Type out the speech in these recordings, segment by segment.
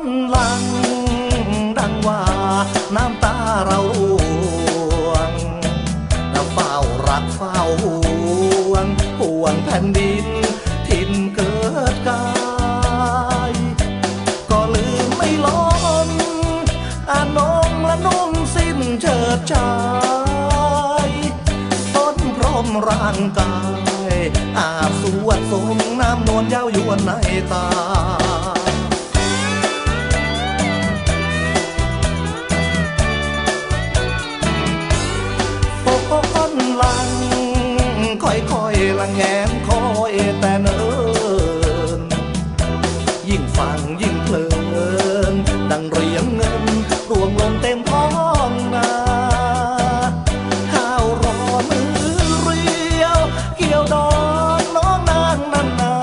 นหลัง ดังว่าน้ำตาเราร่วงแล้วเฝ้ารักเฝ้าห่วงห่วงแผ่นดิน ถิ่นเกิดกายก็ลืมไม่ล้นอานงและนุ่มสิ้นเฉิดชายต้นพรหมร่างกายอาบสวดทรงน้ำนวลย้ายวนในตา ลัง ค่อยๆละแงนคอยแต่เนิ่นยิ่งฟังยิ่งเพลิน ดังเรียญเงินรวงลงเต็มท้องนาข้าวรอมือเรียว เกี่ยวดอนน้องนางนันนา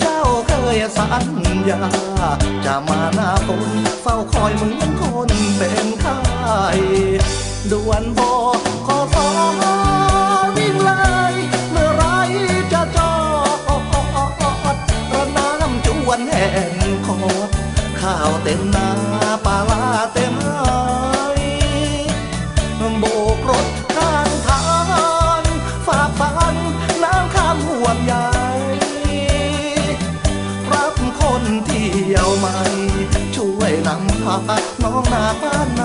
เจ้าเคยสัญญาจะมาหน้าฝนเฝ้าคอยเหมือนคนเป็นไข้ด่วนบอกขอ วนแห่งคอข้าวเต็มนาปลาลาเต็มไรโบกรถข้างทางฝ่าฟันน้ำข้ามห่วงใหญ่รับคนเที่ยวใหม่ ช่วยนำพาน้องนาบ้าน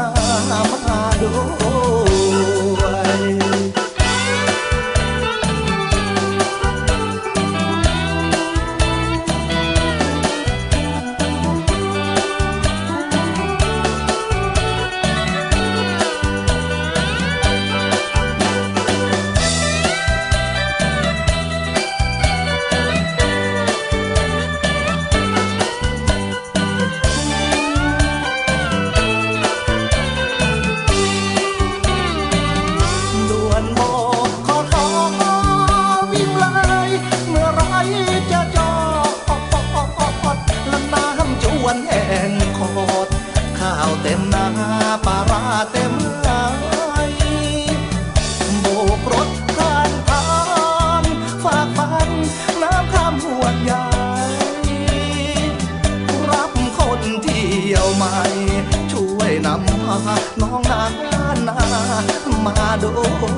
มื่อไรจะจอดและน้ำจวนแห่งคอดข้าวเต็มนาปลาราเต็มไหลโบกรถผ่านทางฝากฟันน้ำข้ามหัวใหญ่รับคนเที่ยวใหม่ ช่วยนำพาน้องนานามาด้วย